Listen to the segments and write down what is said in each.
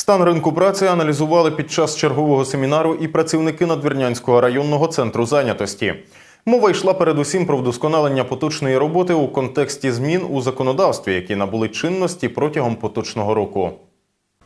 Стан ринку праці аналізували під час чергового семінару і працівники Надвірнянського районного центру зайнятості. Мова йшла передусім про вдосконалення поточної роботи у контексті змін у законодавстві, які набули чинності протягом поточного року.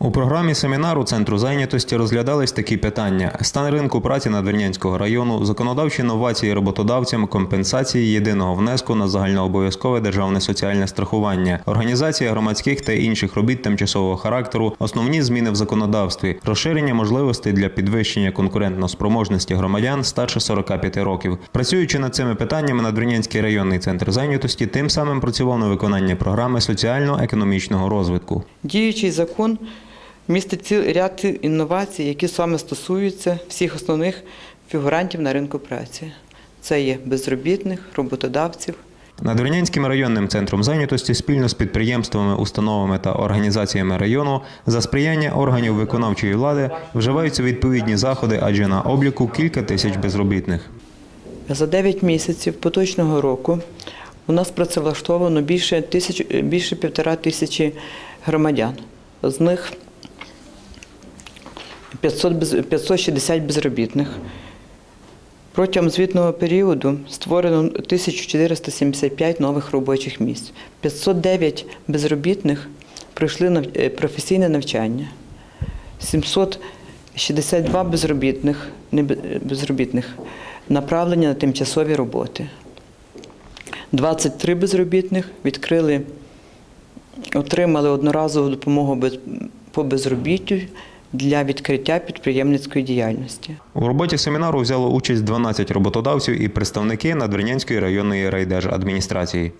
У програмі семінару Центру зайнятості розглядались такі питання: стан ринку праці Надвірнянського району, законодавчі новації роботодавцям, компенсації єдиного внеску на загальнообов'язкове державне соціальне страхування, організація громадських та інших робіт тимчасового характеру, основні зміни в законодавстві, розширення можливостей для підвищення конкурентноспроможності громадян старше 45 років. Працюючи над цими питаннями, Надвірнянський районний центр зайнятості тим самим працював на виконання програми соціально-економічного розвитку. Діючий закон містить ціл ряд інновацій, які саме стосуються всіх основних фігурантів на ринку праці. Це є безробітних, роботодавців, Надвірнянським районним центром зайнятості спільно з підприємствами, установами та організаціями району за сприяння органів виконавчої влади вживаються відповідні заходи, адже на обліку кілька тисяч безробітних. За 9 місяців поточного року у нас працевлаштовано більше, тисяч, більше півтора тисячі громадян. З них 500 без, 560 безробітних. Протягом звітного періоду створено 1475 нових робочих місць. 509 безробітних пройшли е, професійне навчання. 762 безробітних, не безробітних направлені на тимчасові роботи. 23 безробітних відкрили, отримали одноразову допомогу по безробіттю для відкриття підприємницької діяльності. У роботі семінару взяло участь 12 роботодавців і представники Надвірнянської районної райдержадміністрації.